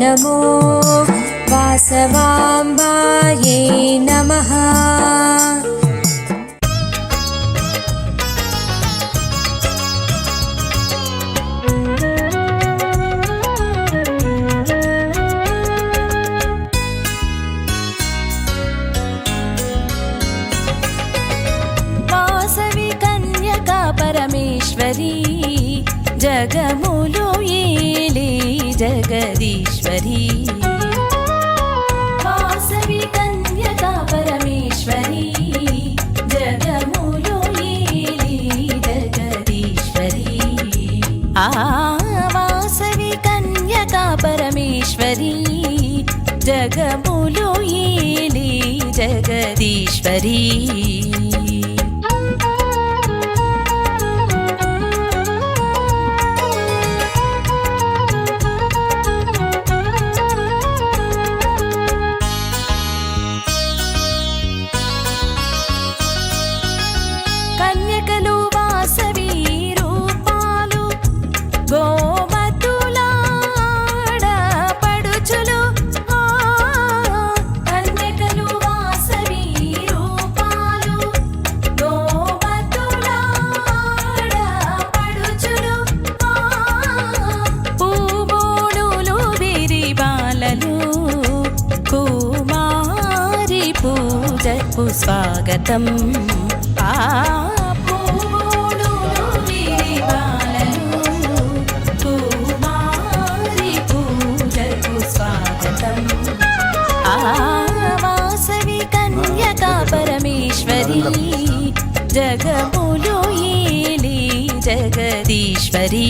नमो वासवाम्बाये नमः। परमेश्वरी జగములో ఏలే జగదీశ్వరి. వాసవి కన్యకా పరమేశ్వరి జగములు ఏలే జగదీశ్వరి. ఆ వాసవి కన్యకా పరమేశ్వరి జగములు ఏలే జగదీశ్వరి. పూజకు స్వాగతం. ఆ స్వాగతం. ఆ వాసవి కన్యకా పరమేశ్వరి జగములు ఏలి జగదీశ్వరి.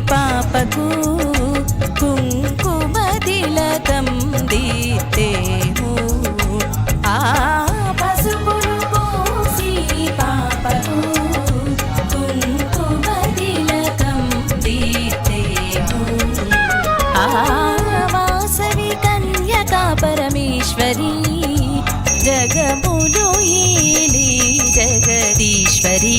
పాపకు కుంకుమ తిలకం ఆ పసుపును పూసి పాపకు కుంకుమ తిలకం ఆ వాసవి కన్యకా పరమేశ్వరి జగములు ఏలి జగదీశ్వరి.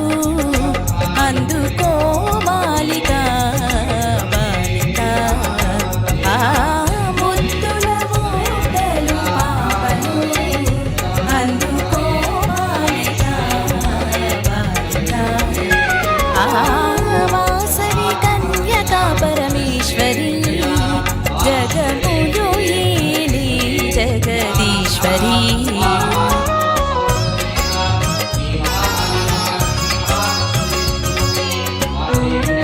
పరమేశ్వరి జగములు ఏలి జగదీశ్వరి దిగి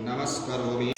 नमस्कार